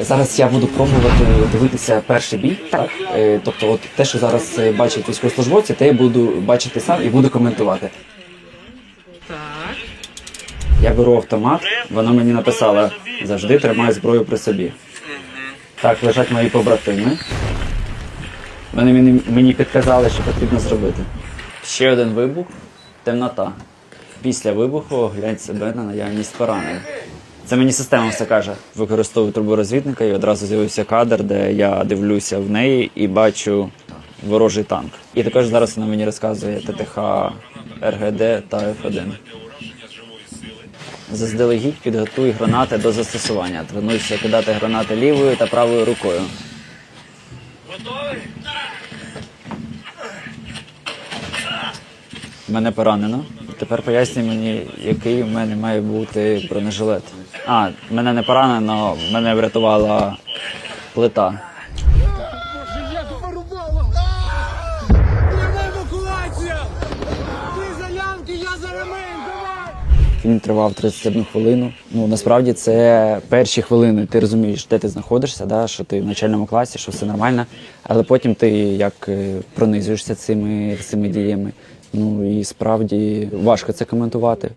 Зараз я буду пробувати дивитися перший бій. Так. Е, Тобто, от те, що зараз е, бачать військовослужбовці, те я буду бачити сам і буду коментувати. Так. Я беру автомат, вона мені написала завжди тримай зброю при собі. Так, лежать мої побратими. Вони мені, мені підказали, що потрібно зробити. Ще один вибух, темнота. Після вибуху оглянь себе на наявність поранень. Це мені система все каже. Використовую труборозвідника і одразу з'явився кадр, де я дивлюся в неї і бачу ворожий танк. І також зараз вона мені розказує ТТХ, РГД та F1. Заздалегідь підготуй гранати до застосування. Тренуйся кидати гранати лівою та правою рукою. Мене поранено. Тепер пояснюй мені, який в мене має бути бронежилет. А, мене не поранено, мене врятувала плита. Боже, як порубало! Пряма евакуація! Ти за лямки, я за ремень, давай! Він тривав 31 хвилину. Ну насправді це перші хвилини. Ти розумієш, де ти знаходишся, да, що ти в начальному класі, що все нормально. Але потім ти як е, пронизуєшся цими, цими діями. Ну і справді важко це коментувати.